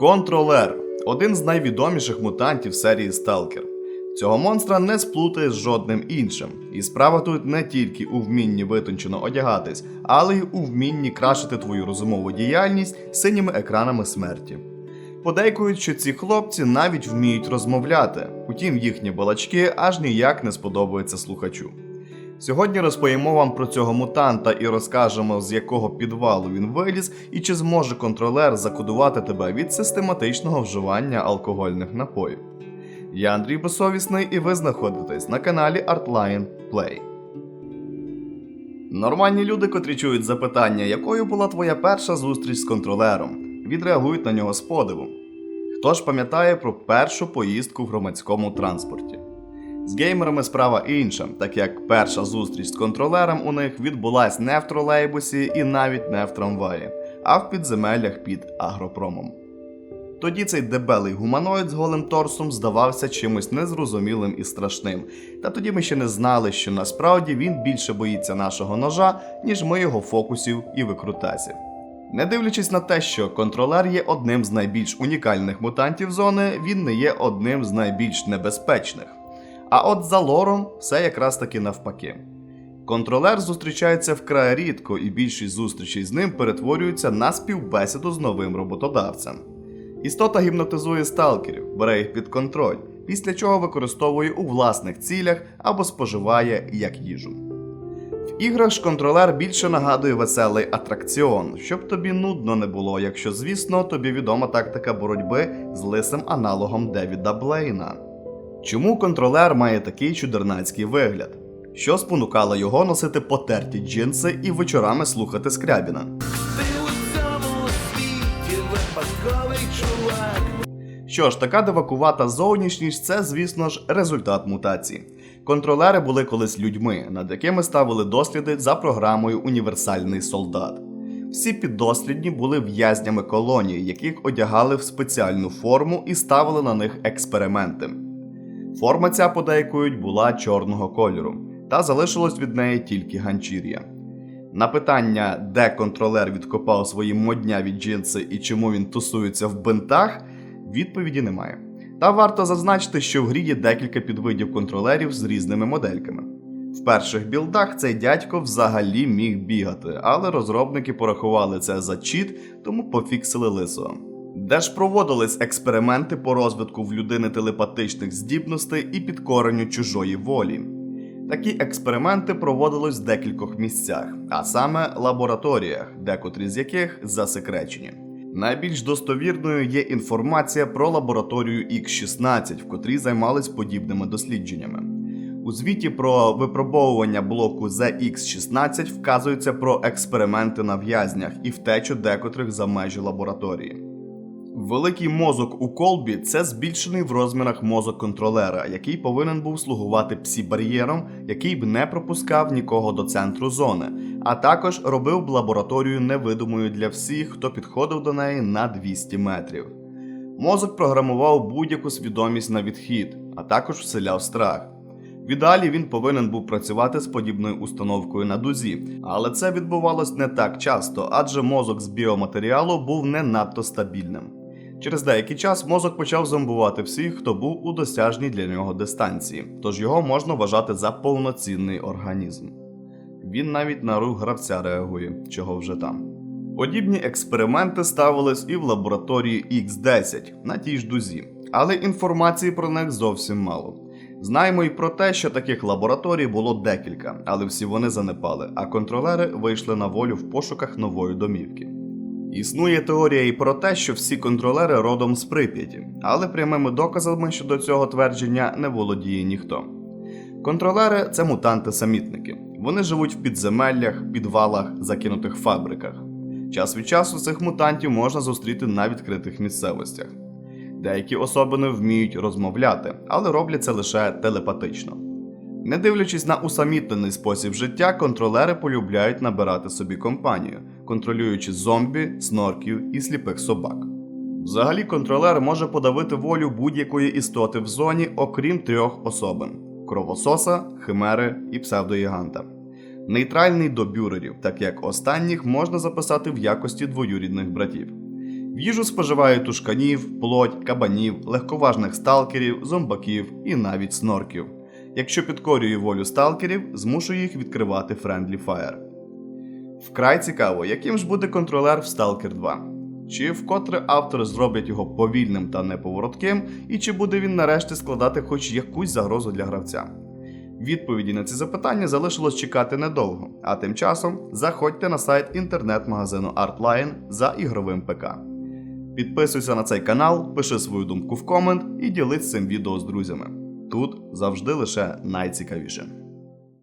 Контролер один з найвідоміших мутантів серії Сталкер. Цього монстра не сплутаєш з жодним іншим. І справа тут не тільки у вмінні витончено одягатись, але й у вмінні крашити твою розумову діяльність синіми екранами смерті. Подейкують, що ці хлопці навіть вміють розмовляти, утім їхні балачки аж ніяк не сподобаються слухачу. Сьогодні розповімо вам про цього мутанта і розкажемо, з якого підвалу він виліз і чи зможе контролер закодувати тебе від систематичного вживання алкогольних напоїв. Я Андрій Безсовісний, і ви знаходитесь на каналі Artline Play. Нормальні люди, котрі чують запитання, якою була твоя перша зустріч з контролером, відреагують на нього з подивом. Хто ж пам'ятає про першу поїздку в громадському транспорті? З геймерами справа інша, так як перша зустріч з контролером у них відбулась не в тролейбусі і навіть не в трамваї, а в підземеллях під агропромом. Тоді цей дебелий гуманоїд з голим торсом здавався чимось незрозумілим і страшним. Та тоді ми ще не знали, що насправді він більше боїться нашого ножа, ніж ми його фокусів і викрутасів. Не дивлячись на те, що контролер є одним з найбільш унікальних мутантів зони, він не є одним з найбільш небезпечних. А от за лором все якраз таки навпаки. Контролер зустрічається вкрай рідко, і більшість зустрічей з ним перетворюються на співбесіду з новим роботодавцем. Істота гіпнотизує сталкерів, бере їх під контроль, після чого використовує у власних цілях або споживає як їжу. В іграх ж контролер більше нагадує веселий атракціон, щоб тобі нудно не було, якщо, звісно, тобі відома тактика боротьби з лисим аналогом Девіда Блейна. Чому контролер має такий чудернацький вигляд? Що спонукало його носити потерті джинси і вечорами слухати Скрябіна? Що ж, така дивакувата зовнішність це, звісно ж, результат мутації. Контролери були колись людьми, над якими ставили досліди за програмою Універсальний солдат. Всі піддослідні були в'язнями колонії, яких одягали в спеціальну форму і ставили на них експерименти. Форма ця подейкують була чорного кольору, та залишилось від неї тільки ганчір'я. На питання, де контролер відкопав свої модняві джинси і чому він тусується в бинтах, відповіді немає. Та варто зазначити, що в грі є декілька підвидів контролерів з різними модельками. В перших білдах цей дядько взагалі міг бігати, але розробники порахували це за чіт, тому пофіксили лисого. Де ж проводились експерименти по розвитку в людини телепатичних здібностей і підкоренню чужої волі. Такі експерименти проводились в декількох місцях, а саме лабораторіях, декотрі з яких засекречені. Найбільш достовірною є інформація про лабораторію X16, в котрій займались подібними дослідженнями. У звіті про випробовування блоку ZX16 вказується про експерименти на в'язнях і втечу декотрих за межі лабораторії. Великий мозок у колбі це збільшений в розмірах мозок контролера, який повинен був слугувати псі-бар'єром, який б не пропускав нікого до центру зони, а також робив б лабораторію невидимою для всіх, хто підходив до неї на 200 метрів. Мозок програмував будь-яку свідомість на відхід, а також вселяв страх. В ідеалі він повинен був працювати з подібною установкою на дузі, але це відбувалось не так часто, адже мозок з біоматеріалу був не надто стабільним. Через деякий час мозок почав зомбувати всіх, хто був у досяжній для нього дистанції, тож його можна вважати за повноцінний організм. Він навіть на рух гравця реагує, чого вже там. Подібні експерименти ставились і в лабораторії X10 на тій ж дузі, але інформації про них зовсім мало. Знаємо і про те, що таких лабораторій було декілька, але всі вони занепали, а контролери вийшли на волю в пошуках нової домівки. Існує теорія і про те, що всі контролери родом з Прип'яті, але прямими доказами щодо цього твердження не володіє ніхто. Контролери це мутанти-самітники. Вони живуть в підземеллях, підвалах, закинутих фабриках. Час від часу цих мутантів можна зустріти на відкритих місцевостях. Деякі особини вміють розмовляти, але роблять це лише телепатично. Не дивлячись на усамітнений спосіб життя, контролери полюбляють набирати собі компанію, контролюючи зомбі, снорків і сліпих собак. Взагалі, контролер може подавити волю будь-якої істоти в зоні, окрім трьох особин: кровососа, химери і псевдогіганта. Нейтральний до бюрерів, так як останніх можна записати в якості двоюрідних братів. В їжу споживають тушканів, плоть, кабанів, легковажних сталкерів, зомбаків і навіть снорків. Якщо підкорює волю сталкерів, змушує їх відкривати Friendly Fire. Вкрай цікаво, яким ж буде контролер в Stalker 2. Чи вкотре автори зроблять його повільним та неповоротким, і чи буде він нарешті складати хоч якусь загрозу для гравця? Відповіді на ці запитання залишилось чекати недовго, а тим часом заходьте на сайт інтернет-магазину Artline за ігровим ПК. Підписуйся на цей канал, пиши свою думку в комент і ділись цим відео з друзями. Тут завжди лише найцікавіше.